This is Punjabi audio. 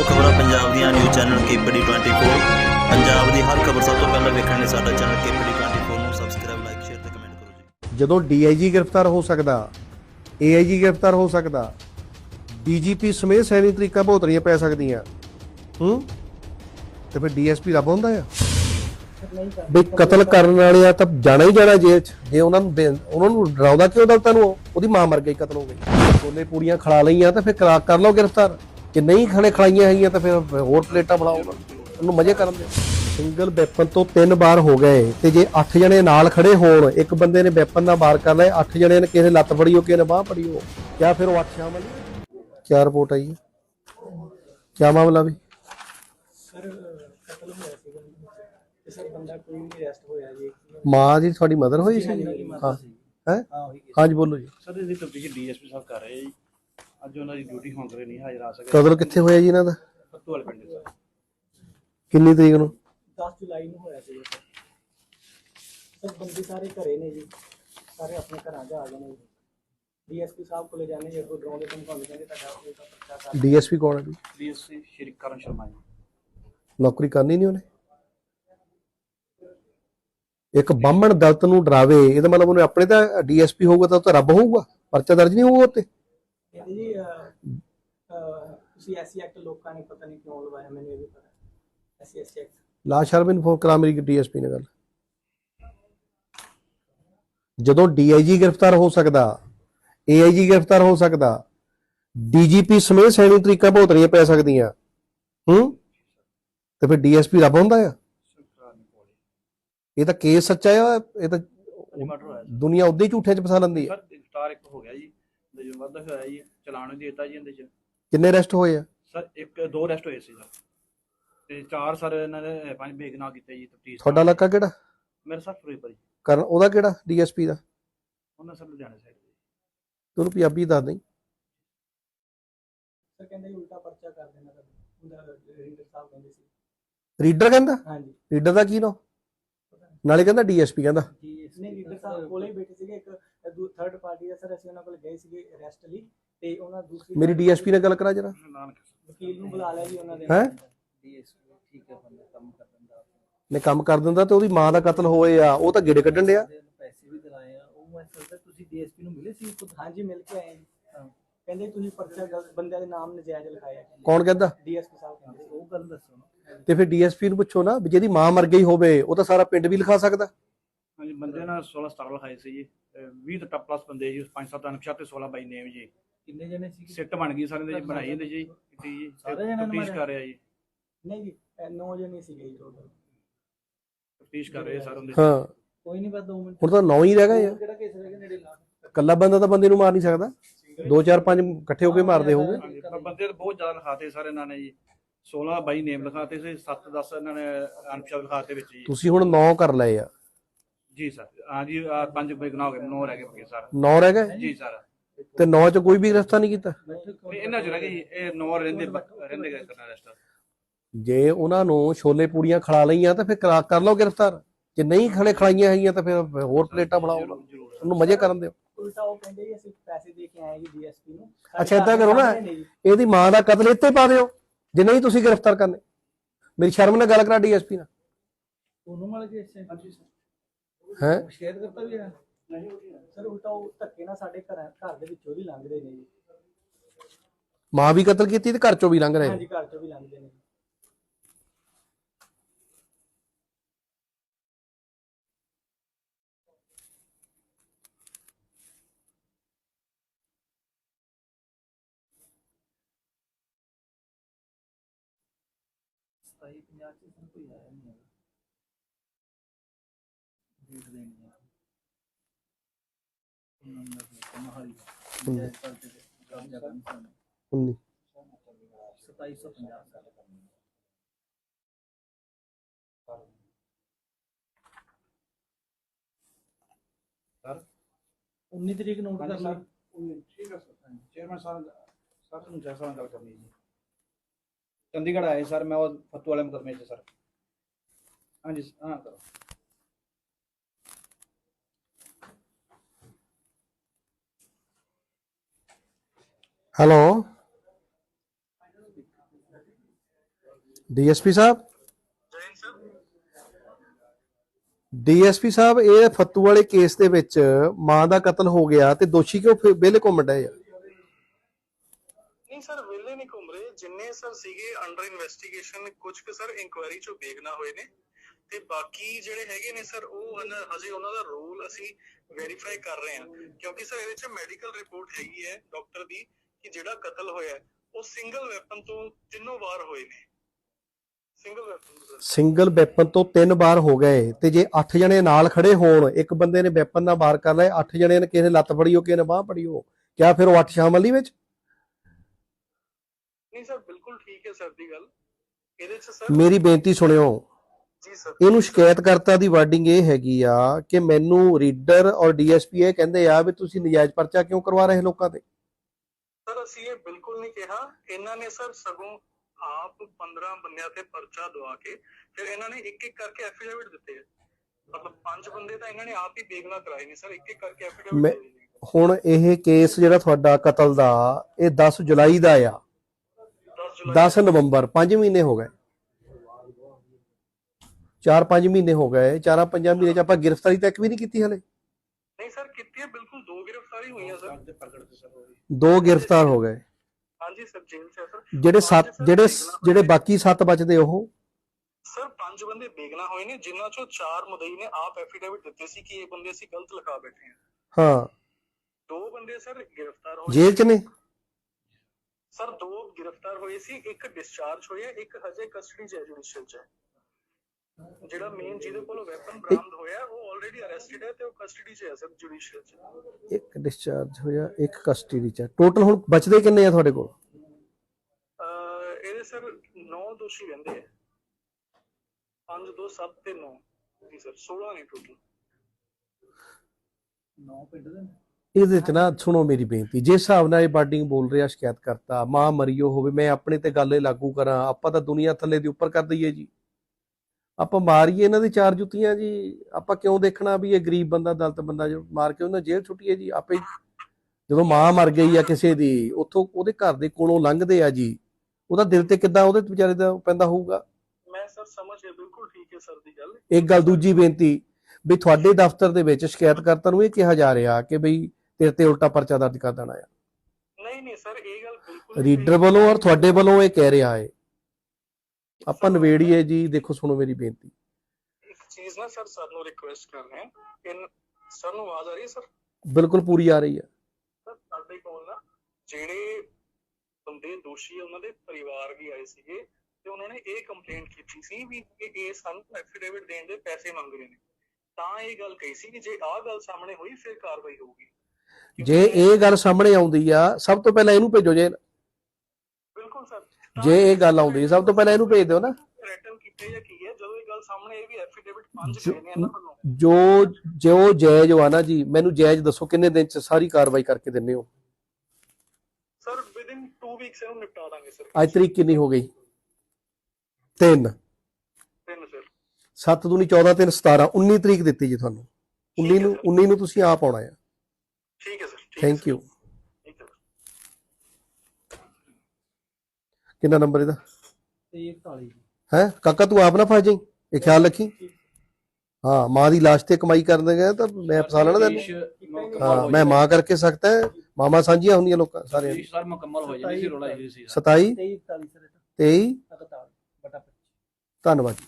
ਹੋ ਖਬਰਾਂ ਪੰਜਾਬ ਦੀਆਂ ਨਿਊਜ਼ ਚੈਨਲ ਕੇਪੀਡੀ 24 ਪੰਜਾਬ ਦੀ ਹਰ ਖਬਰ ਸਭ ਤੋਂ ਪਹਿਲਾਂ ਵੇਖਣ ਲਈ ਸਾਡਾ ਚੈਨਲ ਕੇਪੀਡੀ 24 ਨੂੰ ਸਬਸਕ੍ਰਾਈਬ ਲਾਈਕ ਸ਼ੇਅਰ ਤੇ ਕਮੈਂਟ ਕਰੋ ਜੀ। ਜਦੋਂ ਡੀਆਈਜੀ ਗ੍ਰਿਫਤਾਰ ਹੋ ਸਕਦਾ ਏਆਈਜੀ ਗ੍ਰਿਫਤਾਰ ਹੋ ਸਕਦਾ ਡੀਜੀਪੀ ਸਮੇਤ ਸੈਨੀ ਤਰੀਕਾ ਭੋਤਰੀਆਂ ਪੈ ਸਕਦੀਆਂ। ਹੂੰ? ਤੇ ਫਿਰ ਡੀਐਸਪੀ ਰੱਬ ਹੁੰਦਾ ਆ? ਵੀ ਕਤਲ ਕਰਨ ਵਾਲੇ ਆ ਤਾਂ ਜਾਣਾ ਹੀ ਜਾਣਾ ਜੇਲ੍ਹ 'ਚ। ਜੇ ਉਹਨਾਂ ਨੂੰ ਉਹਨਾਂ ਨੂੰ ਡਰਾਉਂਦਾ ਕਿਉਂ ਦਲਤਾਂ ਨੂੰ? ਉਹਦੀ ਮਾਂ ਮਰ ਗਈ, ਕਤਲ ਹੋ ਗਈ। ਛੋਲੇ ਪੂੜੀਆਂ ਖੜਾ ਲਈਆਂ ਤਾਂ ਫਿਰ ਕਰਾ ਕਰ ਲਓ ਗ੍ਰਿਫਤਾਰ। ਜੇ ਨਹੀਂ ਖਣੇ ਖਲਾਈਆਂ ਹੈਗੀਆਂ ਤਾਂ ਫਿਰ ਹੋਰ ਪਲੇਟਾਂ ਬਣਾਓ। ਉਹਨਾਂ ਮਜ਼ੇ ਕਰਨ ਦੇ ਸਿੰਗਲ ਵੈਪਨ ਤੋਂ ਤਿੰਨ ਵਾਰ ਹੋ ਗਏ ਤੇ ਜੇ 8 ਜਣੇ ਨਾਲ ਖੜੇ ਹੋਣ ਇੱਕ ਬੰਦੇ ਨੇ ਵੈਪਨ ਨਾਲ ਵਾਰ ਕਰ ਲਿਆ 8 ਜਣੇ ਨੇ ਕਿਸੇ ਲੱਤ ਫੜੀ ਹੋ ਕਿਸੇ ਨੇ ਬਾਹ ਫੜੀ ਹੋ ਕਿਆ ਫਿਰ ਉਹ 8 ਸ਼ਾਮਲ ਕਿਆ ਰਿਪੋਰਟ ਆਈ? ਹੈ ਕਿਆ ਮਾਮਲਾ ਵੀ? ਸਰ ਬੰਦਾ ਕੋਈ ਨਹੀਂ ਅਰੈਸਟ ਹੋਇਆ ਜੀ? ਮਾਂ ਜੀ ਤੁਹਾਡੀ ਮਦਰ ਹੋਈ ਸੀ? ਹਾਂ। ਹੈ? ਹਾਂ ਹੋਈ ਹਾਂਜੀ ਬੋਲੋ ਜੀ। ਸਰ ਇਹਦੀ ਤਫਤੀਸ਼ ਡੀਐਸਪੀ ਸਾਹਿਬ ਕਰ ਰਹੇ ਆ ਜੀ। ਅੱਜ ਉਹਨਾਂ ਦੀ ਡਿਊਟੀ ਹੋਣ ਕਰੇ ਨਹੀਂ ਹਾਜ਼ਰ ਆ ਸਕੇ। ਕਤਲ ਕਿੱਥੇ ਹੋਇਆ ਜੀ ਇਹਨਾਂ ਦਾ? ਫੱਤੂ ਵਾਲੇ ਪਿੰਡ ਸਰ ਕਿੰਨੀ ਤਰੀਕ ਨੂੰ? 10 ਜੁਲਾਈ ਨੂੰ ਹੋਇਆ ਸੀ ਸਰ ਸਰ ਬੰਦੇ ਸਾਰੇ ਘਰੇ ਨੇ ਜੀ। ਸਾਰੇ ਆਪਣੇ ਘਰਾਂ 'ਚ ਆ ਗਏ ਨੇ ਡੀਐਸਪੀ ਸਾਹਿਬ ਕੋਲੇ ਜਾਣੇ ਜੇ ਕੋਈ ਡਰਾਉਂਦੇ ਧਮਕਾਉਂਦੇ ਕਹਿੰਦੇ ਤੁਹਾਡਾ ਕੋਈ ਪਰਚਾ ਕਰ ਡੀਐਸਪੀ ਕੌਣ ਹੈ ਜੀ? ਡੀਐਸਪੀ ਸ਼੍ਰੀ ਕਰਨ ਸ਼ਰਮਾ ਜੀ। ਨੌਕਰੀ ਕਰਨੀ ਨਹੀਂ ਉਹਨੇ? ਇੱਕ ਬਾਹਮਣ ਦਲਤ ਨੂੰ ਡਰਾਵੇ ਇਹਦਾ ਮਤਲਬ ਉਹਨੇ ਆਪਣੇ ਤਾਂ ਡੀਐਸਪੀ ਹੋਊਗਾ ਤਾਂ ਉਹ ਤਾਂ ਰੱਬ ਹੋਊਗਾ। ਪਰਚਾ ਦਰਜ ਨਹੀਂ ਹੋਊਗਾ ਉੱਤੇ। ਕਹਿੰਦੇ ਜੀ ਅਹ, ਅਹ, ਤੁਸੀਂ ਐਸੀ ਐਕਟ ਲੋਕਾਂ ਨੇ ਪਤਾ ਨਹੀਂ ਕਿਉਂ ਲਵਾਇਆ ਮੈਨੂੰ ਇਹ ਵੀ ਪਤਾ। ਐਸੀ ਐਸੀ ਐਕਟ ਲਾ ਸ਼ਰਮੇ ਨੂੰ ਫੋਨ ਕਰਾ ਮੇਰੀ ਡੀਐਸਪੀ ਨਾਲ ਗੱਲ। ਜਦੋਂ ਡੀਆਈਜੀ ਗ੍ਰਿਫਤਾਰ ਹੋ ਸਕਦਾ ਏਆਈਜੀ ਗ੍ਰਿਫਤਾਰ ਹੋ ਸਕਦਾ ਡੀਜੀਪੀ ਸਮੇਤ ਸੈਨੀ ਤਰੀਕਾ ਭੋਤਰੀਆਂ ਪੈ ਸਕਦੀਆਂ ਹੂੰ? ਤੇ ਫਿਰ ਡੀਐਸਪੀ ਰੱਬ ਹੁੰਦਾ ਆ? ਇਹ ਤਾਂ ਕੇਸ ਸੱਚਾ ਆ ਇਹ ਤਾਂ। ਦੁਨੀਆ ਉਦਾਂ ਹੀ ਝੂਠੇ ਚ ਫਸਾ ਲੈਂਦੀ ਹੈ ਸਰ ਗ੍ਰਿਫਤਾਰ ਇੱਕ ਹੋ ਗਿਆ ਜੀ। ਦਜਨ ਵਾਧਾ ਹੋਇਆ ਜੀ ਚਲਾਨ ਵੀ ਦਿੱਤਾ ਜੀ ਇਹਦੇ ਚ। ਕਿੰਨੇ ਅਰੈਸਟ ਹੋਏ ਆ? ਸਰ ਇੱਕ ਦੋ ਅਰੈਸਟ ਹੋਏ ਸੀ ਸਰ। ਤੇ ਚਾਰ ਸਰ ਇਹਨਾਂ ਦੇ ਪੰਜ ਬੇਗਨਾਹ ਕੀਤੇ ਜੀ ਤਫਤੀਸ਼ ਤੁਹਾਡਾ ਇਲਾਕਾ ਕਿਹੜਾ? ਮੇਰੇ ਸਰ ਫਰੀਦਕੋਟ ਜੀ। ਕਰਨ ਉਹਦਾ ਕਿਹੜਾ? ਡੀਐਸਪੀ ਦਾ? ਉਹਨਾਂ ਸਰ ਲੁਧਿਆਣਾ ਸਾਈਡ ਤੁਹਾਨੂੰ ਪੰਜਾਬੀ ਦੱਸ ਦੇਈ। ਸਰ ਕਹਿੰਦੇ ਉਲਟਾ ਪਰਚਾ ਕਰ ਦੇਣਾ ਤੁਹਾਡਾ ਉਹਦਾ ਰੀਡਰ ਸਾਹਿਬ ਕਹਿੰਦੇ ਸੀ। ਰੀਡਰ ਕਹਿੰਦਾ? ਹਾਂਜੀ। ਰੀਡਰ ਦਾ ਕੀ ਨਾਮ? ਨਾਲੇ ਕਹਿੰਦਾ ਡੀਐਸਪੀ ਕਹਿੰਦਾ। ਨਹੀਂ ਲੀਡਰ ਸਾਹਿਬ ਕੋਲੇ ਹੀ ਬੈਠੇ ਸੀਗੇ ਇੱਕ ਥਰਡ ਪਾਰਟੀ ਦਾ ਸਰ ਅਸੀਂ ਉਹਨਾਂ ਕੋਲ ਗਏ ਸੀਗੇ ਅਰੈਸਟ ਲਈ ਤੇ ਉਹਨਾਂ ਦੂਸਰੀ ਮੇਰੀ ਡੀਐਸਪੀ ਨਾਲ ਗੱਲ ਕਰਾ ਜਰਾ। ਵਕੀਲ ਨੂੰ ਬੁਲਾ ਲਿਆ ਜੀ ਉਹਨਾਂ ਦੇ ਹੈਂ? ਡੀਐਸਪੀ ਠੀਕ ਹੈ ਬੰਦਾ ਕੰਮ ਕਰ ਦਿੰਦਾ ਨੇ ਕੰਮ ਕਰ ਦਿੰਦਾ ਤੇ ਉਹਦੀ ਮਾਂ ਦਾ ਕਤਲ ਹੋਏ ਆ ਉਹ ਤਾਂ ਗੇੜੇ ਕੱਢਣ ਡਿਆ। ਪੈਸੇ ਵੀ ਦਿਲਾਏ ਆ ਉਹ ਮੈਂ ਸੋਚਦਾ ਤੁਸੀਂ ਡੀਐਸਪੀ ਨੂੰ ਮਿਲੇ ਸੀ ਖੁਦ? ਹਾਂਜੀ ਮਿਲ ਕੇ ਆਏ ਕਹਿੰਦੇ ਤੁਸੀਂ ਪਰਚਾ ਗਲਤ ਬੰਦਿਆਂ ਦੇ ਨਾਮ ਨਜਾਇਜ਼ ਲਿਖਾਇਆ ਕੌਣ ਕਹਿੰਦਾ? ਡੀਐਸਪੀ ਸਾਹਿਬ ਕਹਿੰਦੇ। ਉਹ ਗੱਲ ਦੱਸੋ ਨਾ। ਤੇ ਫਿਰ ਡੀਐਸਪੀ ਨੂੰ ਪੁੱਛੋ ਨਾ ਵੀ ਜਿਹਦੀ ਮਾਂ ਮਰ ਗਈ ਹੋਵੇ ਉਹ ਤਾਂ ਸਾਰਾ ਪਿੰਡ ਵੀ ਲਿਖਾ ਸਕਦਾ। ਹਾਂਜੀ ਬੰਦੇ ਨਾਲ 16 17 ਲਿਖਾਏ ਸੀ ਜੀ 20 ਤੋਂ ਪਲੱਸ ਬੰਦੇ ਜੀ 5 7 ਅਨਪਛਾਤੇ ਤੇ 16 ਬਾਈ ਨੇਮ ਜੀ। ਕਿੰਨੇ ਜਣੇ ਸੀ ਸਿੱਟ ਬਣ ਗਈ ਸਾਰੇ ਦੇ ਜੀ ਬਣਾਈ ਜਾਂਦੇ ਜੀ ਕੀਤੀ ਜੀ ਸਾਰੇ ਜਣਿਆਂ ਨੂੰ? ਕਰ ਰਿਹਾ ਜੀ। ਨਹੀਂ ਜੀ ਇਹ ਨੌ ਜਣੇ ਸੀਗੇ ਜੀ ਟੋਟਲ ਤਫਤੀਸ਼ ਕਰ ਰਹੇ ਸਰ ਉਹਦੇ ਹਾਂ। ਕੋਈ ਨਹੀਂ ਬਸ 2 ਮਿੰਟ। ਹੁਣ ਤਾਂ ਨੌ ਹੀ ਰਹਿ ਗਏ ਆ। ਕਿਹੜਾ ਕੇਸ ਰਹਿ ਗਿਆ ਨੇੜੇ ਲਾ ਇਕੱਲਾ ਬੰਦਾ ਤਾਂ ਬੰਦੇ ਨੂੰ ਮਾਰ ਨਹੀਂ ਸਕਦਾ। ਦੋ ਚਾਰ ਪੰਜ ਇਕੱਠੇ ਹੋ ਕੇ ਮਾਰਦੇ ਹੋਗੇ ਬੰਦੇ ਤਾਂ ਬਹੁਤ ਜ਼ਿਆਦਾ ਲਿਖਾਤੇ ਸਰ ਇਹਨਾਂ ਨੇ ਜੀ। 16 22 ਨੇਮ ਲਿਖਾਤੇ ਸੀ 7 10 ਇਹਨਾਂ ਨੇ ਅਨਪਛਾਤੇ ਲਿਖਾਤੇ ਵਿੱਚ ਜੀ। ਤੁਸੀਂ ਹੁਣ ਨੌ ਕਰ ਲਏ ਆ। ਜੀ ਸਰ ਹਾਂਜੀ ਆਹ ਪੰਜ ਬੇਗਨਾ ਹੋ ਗਏ ਨੌ ਰਹਿ ਗਏ ਬਗੇ ਸਰ। ਨੌ ਰਹਿ ਗਏ? ਜੀ ਸਰ। ਤੇ ਨੌ ਚ ਕੋਈ ਵੀ ਗ੍ਰਿਫਤਾਰ ਨਹੀਂ ਕੀਤਾ? ਇਹਨਾਂ ਚ ਰਹਿ ਗਏ ਜੀ ਇਹ ਨੌ ਰਹਿੰਦੇ ਰਹਿੰਦੇ ਗਏ ਕਰਨਾ ਰੈਸਟ ਜੇ ਉਹਨਾਂ ਨੂੰ ਛੋਲੇ ਪੂੜੀਆਂ ਖਿਲਾ ਲਈਆਂ ਤਾਂ ਫਿਰ ਕਰਾ ਕਰ ਲਓ ਗ੍ਰਿਫਤਾਰ। ਜੇ ਨਹੀਂ ਖੜੇ ਖਲਾਈਆਂ ਹੈਗੀਆਂ ਤਾਂ ਫਿਰ ਹੋਰ ਪਲੇਟਾਂ ਬਣਾਓ। ਉਹਨਾਂ ਨੂੰ। ਜ਼ਰੂਰ। ਉਹਨੂੰ ਮਜ਼ੇ ਕਰਨ ਦਿਓ। ਉਲਟਾ ਉਹ ਕਹਿੰਦੇ ਜੀ ਅਸੀਂ ਪੈਸੇ ਦੇ ਕੇ ਆਏ ਜੀ ਡੀਐਸਪੀ ਨੂੰ। ਅੱਛਾ ਏਦਾਂ ਕਰੋ ਨਾ ਸਾਹਮਣੇ ਨੇ ਜੀ। ਇਹਦੀ ਮਾਂ ਦਾ ਕਤਲ ਇੱਥੇ ਪਾ ਦਿਓ। ਜੇ ਨਹੀਂ ਤੁਸੀਂ ਗ੍ਰਿਫਤਾਰ ਕਰਨੇ। ਮੇਰੀ ਸ਼ਰਮ ਨਾਲ ਗੱਲ ਕਰਾ ਡੀਐਸਪੀ ਨਾਲ। ਉਹਨੂੰ ਮਾਲ ਕੇ ਇਸੇ ਹੈ? ਸ਼ੇਅਰ ਕਰਤਾ ਵੀ ਹੈ। ਸਰ ਉਲਟਾ ਉਹ ਧੱਕੇ ਨਾਲ ਸਾਡੇ ਘਰ ਘਰ ਦੇ ਵਿੱਚੋਂ ਵੀ ਲੰਘਦੇ ਨੇ ਜੀ। ਮਾਂ ਵੀ ਕਤਲ ਕੀਤੀ ਤੇ ਘਰ ਚੋਂ ਵੀ ਲੰਘ ਰਹੇ? ਹਾਂਜੀ ਘਰ ਚੋਂ ਵੀ ਲੰਘਦੇ ਨੇ। ਸਤਾਈ ਪੰਜਾਹ ਚ ਸਰ ਕੋਈ ਆਇਆ ਨਹੀਂ ਹੈਗਾ। ਦੇਖ ਲੈਣੀ ਹੈ ਨੰਬਰ ਕਮਹਾਲੀ ਪੰਚਾਇਤ ਕਰਦੇ ਤੇ ਕਬਜ਼ਾ ਕਰਨ ਸਾਨੂੰ 19 2750 ਸਾਲ ਕਰਨੀ ਸਰ? 19 ਤਰੀਕ ਨੋਟ ਕਰ ਲਾ ਠੀਕ ਹੈ ਸਰ ਚੇਅਰਮੈਨ ਸਾਹਿਬ ਸਰ ਨੂੰ ਜੈਸਾ ਨਾਲ ਗੱਲ ਕਰਨੀ ਹੈ ਜੀ ਚੰਡੀਗੜ੍ਹ ਆਏ ਸਰ ਮੈਂ ਉਹ ਫੱਤੂ ਵਾਲੇ ਮੁਕਦਮੇ 'ਚ ਸਰ। ਹਾਂਜੀ ਹਾਂ ਕਰੋ। ਹੈਲੋ ਡੀਐਸਪੀ ਸਾਹਿਬ? ਡੀਐਸਪੀ ਸਾਹਿਬ, ਇਹ ਫੱਤੂ ਵਾਲੇ ਕੇਸ ਦੇ ਵਿੱਚ ਮਾਂ ਦਾ ਕਤਲ ਹੋ ਗਿਆ ਤੇ ਦੋਸ਼ੀ ਕਿਉਂ ਵਿਹਲੇ ਘੁੰਮ ਡਏ ਆ? ਨਹੀਂ ਸਰ ਵਿਲੇ ਨਹੀਂ ਘੁੰਮ ਰਹੇ। ਜਿੰਨੇ ਸਰ ਸੀਗੇ ਅੰਡਰ ਇਨਵੈਸਟੀਗੇਸ਼ਨ ਕੁਝ ਕੁ ਸਰ ਇਨਕੁਆਇਰੀ ਚੋਂ ਬੇਗਨਾ ਹੋਏ ਨੇ। ਤੇ ਬਾਕੀ ਜਿਹੜੇ ਹੈਗੇ ਨੇ ਸਰ, ਉਹ ਹਨ, ਹਜੇ ਉਹਨਾਂ ਦਾ ਰੋਲ ਅਸੀਂ ਵੈਰੀਫਾਈ ਕਰ ਰਹੇ ਹਾਂ। ਕਿਉਂਕਿ ਸਰ ਇਹਦੇ ਚ ਮੈਡੀਕਲ ਰਿਪੋਰਟ ਹੈਗੀ ਹੈ ਡਾਕਟਰ ਦੀ। ਕਿ ਜਿਹੜਾ ਕਤਲ ਹੋਇਆ ਹੈ, ਉਹ ਸਿੰਗਲ ਵੈਪਨ ਤੋਂ ਤਿੰਨੋਂ ਵਾਰ ਹੋਏ ਨੇ। ਸਿੰਗਲ ਵੈਪਨ ਸਿੰਗਲ ਵੈਪਨ ਤੋਂ ਤਿੰਨ ਵਾਰ ਹੋ ਗਏ ਤੇ ਜੇ 8 ਜਣੇ ਨਾਲ ਖੜੇ ਹੋਣ ਇੱਕ ਬੰਦੇ ਨੇ ਵੈਪਨ ਨਾਲ ਵਾਰ ਕਰ ਲਿਆ 8 ਜਣੇ ਨੇ ਕਿਸੇ ਨੇ ਲੱਤ ਫੜੀ ਹੋ ਕਿਸੇ ਨੇ ਬਾਹ ਫੜੀ ਹੋ ਕਿਆ ਫਿਰ ਉਹ 8 ਸ਼ਾਮਲ ਨਹੀਂ ਵਿੱਚ? ਨਹੀਂ ਸਰ ਬਿਲਕੁਲ ਠੀਕ ਹੈ ਸਰ ਦੀ ਗੱਲ। ਇਹਦੇ ਚ ਸਰ ਮੇਰੀ ਬੇਨਤੀ ਸੁਣਿਓ। ਜੀ ਸਰ। ਇਹਨੂੰ ਸ਼ਿਕਾਇਤਕਰਤਾ ਦੀ ਵਾਰਡਿੰਗ ਇਹ ਹੈਗੀ ਆ ਕਿ ਮੈਨੂੰ ਰੀਡਰ ਔਰ ਡੀਐਸਪੀ ਇਹ ਕਹਿੰਦੇ ਆ ਵੀ ਤੁਸੀਂ ਨਜਾਇਜ਼ ਪਰਚਾ ਕਿਉਂ ਕਰਵਾ ਰਹੇ ਲੋਕਾਂ ਤੇ? ਸਰ ਅਸੀਂ ਇਹ ਬਿਲਕੁਲ ਨਹੀਂ ਕਿਹਾ। ਇਹਨਾਂ ਨੇ ਸਰ ਸਗੋਂ ਆਪ 15 ਬੰਦਿਆਂ ਤੇ ਪਰਚਾ ਦਵਾ ਕੇ ਫਿਰ ਇਹਨਾਂ ਨੇ ਇੱਕ ਇੱਕ ਕਰਕੇ ਐਫੀਡੇਵਿਟ ਦਿੱਤੇ ਮਤਲਬ ਪੰਜ ਬੰਦੇ ਤਾਂ ਇਹਨਾਂ ਨੇ ਆਪ ਹੀ ਬੇਗਨਾ ਕਰਾਏ ਨੇ ਸਰ। ਇੱਕ ਇੱਕ ਕਰਕੇ ਐਫੀਡੇਵਿਟ ਹੁਣ ਇਹ ਕੇਸ ਜਿਹੜਾ ਤੁਹਾਡਾ ਕਤਲ ਦਾ ਇਹ 10 ਜੁਲਾਈ ਦਾ ਆ। 10 ਜੁਲਾਈ 10 ਨਵੰਬਰ 5 ਮਹੀਨੇ ਹੋ ਗਏ। 4-5 ਮਹੀਨੇ ਹੋ ਗਏ। 4-5 ਮਹੀਨੇ ਚ ਆਪਾਂ ਗ੍ਰਿਫਤਾਰੀ ਤੱਕ ਵੀ ਨਹੀਂ ਕੀਤੀ ਹਲੇ। ਨਹੀਂ ਸਰ ਕੀਤੀ ਹੈ ਬਿਲਕੁਲ ਦੋ ਗ੍ਰਿਫਤਾਰੀ ਹੋਈਆਂ ਸਰ। ਦੋ ਗ੍ਰਿਫਤਾਰ ਹੋ ਗਏ। ਹਾਂਜੀ ਸਰ ਜੇਲ੍ਹ ਚ ਹੈ ਸਰ ਜਿਹੜੇ ਸੱਤ ਜਿਹੜੇ ਜਿਹੜੇ। ਬਾਕੀ 7 ਬਚਦੇ ਉਹ? ਸਰ ਪੰਜ ਬੰਦੇ ਬੇਗਨਾ ਹੋਏ ਨੇ ਜਿਨ੍ਹਾਂ ਚੋਂ ਚਾਰ ਮੁਦਈ ਨੇ ਆਪ ਐਫੀਡੇਵਿਟ ਦਿੱਤੇ ਸੀ ਕਿ ਇਹ ਬੰਦੇ ਅਸੀਂ ਗਲਤ ਲਿਖਾ ਬੈਠੇ ਹਾਂ ਹਾਂ। ਦੋ ਬੰਦੇ ਸਰ ਗ੍ਰਿਫਤਾਰ ਹੋਏ ਜੇਲ੍ਹ ਚ ਨੇ? ਸਰ ਦੋ ਗ੍ਰਿਫਤਾਰ ਹੋਏ ਸੀ ਇੱਕ ਡਿਸਚਾਰਜ ਹੋਇਆ ਇੱਕ ਹਜੇ ਕਸਟਡੀ ਚ ਹੈ ਜੁਡੀਸ਼ੀਅਲ ਚ ਹੈ। ਜਿਹੜਾ ਮੇਨ ਜਿਹਦੇ ਕੋਲੋਂ ਵੈਪਨ ਬਰਾਮਦ ਹੋਇਆ ਉਹ ਆਲਰੇਡੀ ਅਰੈਸਟਡ ਹੈ ਤੇ ਉਹ ਕਸਟਡੀ ਚ ਹੈ ਸਰ ਜੁਡੀਸ਼ੀਅਲ ਚ। ਇੱਕ ਡਿਸਚਾਰਜ ਹੋਇਆ ਇੱਕ ਕਸਟਡੀ ਚ ਟੋਟਲ ਹੁਣ ਬਚਦੇ ਕਿੰਨੇ ਆ ਤੁਹਾਡੇ ਕੋਲ? ਇਹਦੇ ਸਰ 9 ਦੋਸ਼ੀ ਰਹਿੰਦੇ ਆ। 5 2 7 ਤੇ 9 ਜੀ ਸਰ 16 ਨੇ ਟੋਟਲ ਨੌ ਪਿੰਡ ਦੇ। ਇਹਦੇ ਚ ਨਾ ਸੁਣੋ ਮੇਰੀ ਬੇਨਤੀ ਜਿਸ ਹਿਸਾਬ ਨਾਲ ਇਹ ਬਾਰਡਿੰਗ ਬੋਲ ਰਿਹਾ ਸ਼ਿਕਾਇਤ ਕਰਤਾ ਮਾਂ ਮਰੀਓ ਹੋਵੇ ਮੈਂ ਆਪਣੇ ਤੇ ਗੱਲ ਇਹ ਲਾਗੂ ਕਰਾਂ ਆਪਾਂ ਤਾਂ ਦੁਨੀਆ ਥੱਲੇ ਦੀ ਉੱਪਰ ਕਰ ਦਈਏ ਜੀ। ਆਪਾਂ ਮਾਰੀਏ ਇਹਨਾਂ ਦੀ ਚਾਰ ਜੁੱਤੀਆਂ ਜੀ ਆਪਾਂ ਕਿਉਂ ਦੇਖਣਾ ਵੀ ਇਹ ਗਰੀਬ ਬੰਦਾ ਦਲਤ ਬੰਦਾ ਜੋ ਮਾਰ ਕੇ ਉਹਨਾਂ ਜੇਲ੍ਹ ਛੁੱਟੀਏ ਜੀ? ਆਪੇ ਜਦੋਂ ਮਾਂ ਮਰ ਗਈ ਆ ਕਿਸੇ ਦੀ ਉੱਥੋਂ ਉਹਦੇ ਘਰ ਦੇ ਕੋਲੋਂ ਲੰਘਦੇ ਆ ਜੀ। ਉਹਦਾ ਦਿਲ ਤੇ ਕਿੱਦਾਂ ਉਹਦੇ ਵਿਚਾਰੇ ਦਾ ਪੈਂਦਾ ਹੋਊਗਾ? ਮੈਂ ਸਰ ਸਮਝ ਗਿਆ ਬਿਲਕੁਲ ਠੀਕ ਹੈ ਸਰ ਦੀ ਗੱਲ। ਇੱਕ ਗੱਲ ਦੂਜੀ ਬੇਨਤੀ ਵੀ ਤੁਹਾਡੇ ਦਫ਼ਤਰ ਦੇ ਵਿੱਚ ਸ਼ਿਕਾਇਤਕਰਤਾ ਨੂੰ ਇਹ ਕਿਹਾ ਜਾ ਰਿਹਾ ਕਿ ਬਈ ਤੇਰੇ ਤੇ ਉਲਟਾ ਪਰਚਾ ਦਰਜ ਕਰ ਦੇਣਾ ਆ। ਨਹੀਂ ਨਹੀਂ ਸਰ ਇਹ ਗੱਲ ਬਿਲਕੁਲ ਰੀਡਰ ਵੱਲੋਂ ਔਰ ਤੁਹਾਡੇ ਵੱਲੋਂ ਇਹ ਕਹਿ ਰਿਹਾ ਹੈ। ਆਪਾਂ ਨਵੇੜੀਏ ਜੀ ਦੇਖੋ ਸੁਣੋ ਮੇਰੀ ਬੇਨਤੀ। ਇੱਕ ਚੀਜ਼ ਨਾ ਸਰ ਸਰ ਨੂੰ ਰਿਕੁਐਸਟ ਕਰ ਰਹੇ ਹਾਂ। ਇਨ ਸਰ ਨੂੰ ਆਵਾਜ਼ ਆ ਰਹੀ ਹੈ ਸਰ? ਬਿਲਕੁਲ ਪੂਰੀ ਆ ਰਹੀ ਹੈ। ਸਰ ਸਾਡੇ ਕੋਲ ਨਾ ਜਿਹੜੇ ਬੰਦੇ ਦੋਸ਼ੀ ਉਹਨਾਂ ਦੇ ਪਰਿਵਾਰ ਵੀ ਆਏ ਸੀਗੇ ਤੇ ਉਹਨਾਂ ਨੇ ਇਹ ਕੰਪਲੇਂਟ ਕੀਤੀ ਸੀ ਵੀ ਇਹ ਸਾਨੂੰ ਐਫੀਡੇਵਿਟ ਦੇਣ ਦੇ ਪੈਸੇ ਮੰਗ ਰਹੇ ਨੇ। ਤਾਂ ਇਹ ਗੱਲ ਕਹੀ ਸੀ ਕਿ ਜੇ ਆਹ ਗੱਲ ਸਾਹਮਣੇ ਹੋਈ ਫਿਰ ਕਾਰਵਾਈ ਹੋਊਗੀ। ਜੇ ਇਹ ਗੱਲ ਸਾਹਮਣੇ ਆਉਂਦੀ ਆ ਸਭ ਤੋਂ ਪਹਿਲਾਂ ਇਹਨੂੰ ਭੇਜੋ ਜੇ। ਬਿਲਕੁਲ ਸਰ। ਜੇ ਇਹ ਗੱਲ ਆਉਂਦੀ ਸਭ ਤੋਂ ਪਹਿਲਾਂ ਇਹਨੂੰ ਭੇਜ ਦਿਓ ਨਾ। ਕੀਤੇ ਜਾਂ ਕੀ ਹੈ ਜਦੋਂ ਇਹ ਗੱਲ ਸਾਹਮਣੇ ਇਹ ਵੀ ਐਫੀਡੇਵਿਟ ਪੰਜ ਜੋ- ਗਏ ਨੇ ਇਹਨਾਂ ਵੱਲੋਂ। ਜੋ ਜੋ ਜਾਇਜ਼ ਆ ਨਾ ਜੀ ਮੈਨੂੰ ਜਾਇਜ਼ ਦੱਸੋ ਕਿੰਨੇ ਦਿਨ ਚ ਸਾਰੀ ਕਾਰਵਾਈ ਕਰਕੇ ਦਿੰਨੇ ਹੋ? ਸਰ ਵਿਦਿਨ 2 ਵੀਕਸ ਇਹਨੂੰ ਨਿਪਟਾ ਦਾਂਗੇ ਸਰ ਅੱਜ ਤਰੀਕ ਕਿੰਨੀ ਹੋ ਗਈ? 3 ਤਿੰਨ ਸਰ 7 ਦੂਣੀ 14 3 17 19 ਤਰੀਕ ਦਿੱਤੀ ਜੀ ਤੁਹਾਨੂੰ। 19 ਨੂੰ 19 ਨੂੰ ਤੁਸੀਂ ਆਪ ਆਉਣਾ ਹੈ ਠੀਕ ਹੈ ਸਰ ਥੈਂਕ ਯੂ ਠੀਕ ਹੈ ਸਰ। ਕਿੰਨਾ ਨੰਬਰ ਇਹਦਾ? ਤੇ 41 ਹੈ? ਕਾਕਾ ਤੂੰ ਆਪ ਨਾ ਫਸ ਜਾਈਂ। ਇਹ ਖਿਆਲ ਰੱਖੀ? ਹਾਂ ਮਾਂ ਦੀ ਲਾਸ਼ ਤੇ ਕਮਾਈ ਕਰਨ ਦੇ ਗਿਆ ਤਾਂ ਮੈਂ ਫਸਾ ਲੈਣਾ ਤੈਨੂੰ? ਹਾਂ ਮੈਂ ਮਾਂ ਕਰਕੇ ਸਕਤਾ ਹੈ। ਮਾਮਾ ਸਾਂਝੀਆਂ ਹੁੰਦੀਆਂ ਲੋਕਾਂ ਸਾਰਿਆਂ ਦੀ ਦੇਸ਼ ਸਰ ਮੁਕੰਮਲ ਹੋ ਜਾਂਦੀ ਸੀ ਰੋਲਾ ਜੀ ਸੀ। 27 23 41 ਸਰ 23 ਲਗਾਤਾਰ ਬਟਾ 25 ਧੰਨਵਾਦ ਜੀ।